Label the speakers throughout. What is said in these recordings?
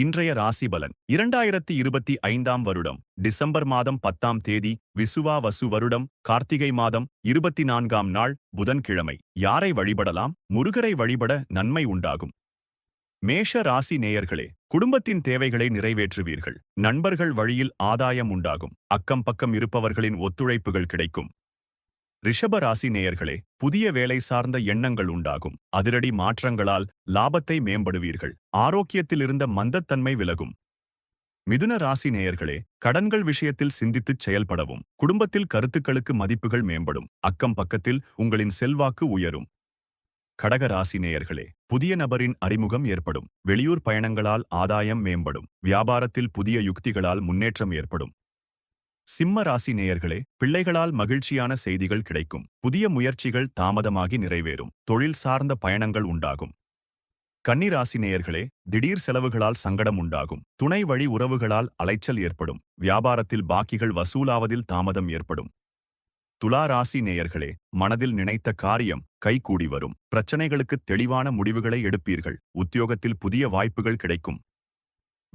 Speaker 1: இன்றைய ராசி பலன் இரண்டாயிரத்தி இருபத்தி ஐந்தாம் வருடம் டிசம்பர் மாதம் பத்தாம் தேதி விசுவா வசு வருடம் கார்த்திகை மாதம் இருபத்தி நான்காம் நாள் புதன்கிழமை. யாரை வழிபடலாம்? முருகரை வழிபட நன்மை உண்டாகும். மேஷ ராசி நேயர்களே குடும்பத்தின் தேவைகளை நிறைவேற்றுவீர்கள். நண்பர்கள் வழியில் ஆதாயம் உண்டாகும். அக்கம் பக்கம் இருப்பவர்களின் ஒத்துழைப்புகள் கிடைக்கும். ரிஷப ராசி நேயர்களே புதிய வேலை சார்ந்த எண்ணங்கள் உண்டாகும். அதிரடி மாற்றங்களால் லாபத்தை மேம்படுவீர்கள். ஆரோக்கியத்தில் இருந்த மந்தத்தன்மை விலகும். மிதுன ராசி நேயர்களே கடன்கள் விஷயத்தில் சிந்தித்துச் செயல்படவும். குடும்பத்தில் கருத்துக்களுக்கு மதிப்புகள் மேம்படும். அக்கம் பக்கத்தில் உங்களின் செல்வாக்கு உயரும். கடக ராசி நேயர்களே புதிய நபரின் அறிமுகம் ஏற்படும். வெளியூர் பயணங்களால் ஆதாயம் மேம்படும். வியாபாரத்தில் புதிய யுக்திகளால் முன்னேற்றம் ஏற்படும். சிம்ம ராசி நேயர்களே பிள்ளைகளால் மகிழ்ச்சியான செய்திகள் கிடைக்கும். புதிய முயற்சிகள் தாமதமாகி நிறைவேறும். தொழில் சார்ந்த பயணங்கள் உண்டாகும். கன்னிராசி நேயர்களே திடீர் செலவுகளால் சங்கடம் உண்டாகும். துணை வழி உறவுகளால் அலைச்சல் ஏற்படும். வியாபாரத்தில் பாக்கிகள் வசூலாவதில் தாமதம் ஏற்படும். துலா ராசி நேயர்களே மனதில் நினைத்த காரியம் கைகூடி வரும். பிரச்சனைகளுக்கு தெளிவான முடிவுகளை எடுப்பீர்கள். உத்தியோகத்தில் புதிய வாய்ப்புகள் கிடைக்கும்.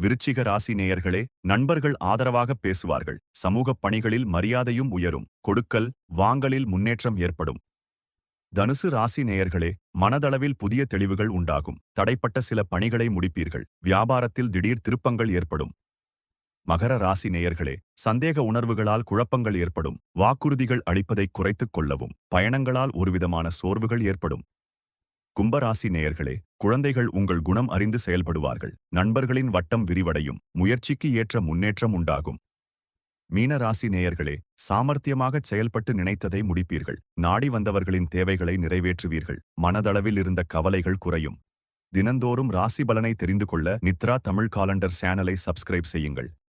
Speaker 1: விருச்சிக ராசி நேயர்களே நண்பர்கள் ஆதரவாக பேசுவார்கள். சமூகப் பணிகளில் மரியாதையும் உயரும். கொடுக்கல் வாங்கலில் முன்னேற்றம் ஏற்படும். தனுசு ராசி நேயர்களே மனதளவில் புதிய தெளிவுகள் உண்டாகும். தடைப்பட்ட சில பணிகளை முடிப்பீர்கள். வியாபாரத்தில் திடீர் திருப்பங்கள் ஏற்படும். மகர ராசி நேயர்களே சந்தேக உணர்வுகளால் குழப்பங்கள் ஏற்படும். வாக்குறுதிகள் அளிப்பதை குறைத்துக் கொள்ளவும். பயணங்களால் ஒருவிதமான சோர்வுகள் ஏற்படும். கும்பராசி நேயர்களே குழந்தைகள் உங்கள் குணம் அறிந்து செயல்படுவார்கள். நண்பர்களின் வட்டம் விரிவடையும். முயற்சிக்கு ஏற்ற முன்னேற்றம் உண்டாகும். மீனராசி நேயர்களே சாமர்த்தியமாகச் செயல்பட்டு நினைத்ததை முடிப்பீர்கள். நாடி வந்தவர்களின் தேவைகளை நிறைவேற்றுவீர்கள். மனதளவில் இருந்த கவலைகள் குறையும். தினந்தோறும் ராசி பலனை தெரிந்து கொள்ள நித்ரா தமிழ் காலண்டர் சேனலை சப்ஸ்கிரைப் செய்யுங்கள்.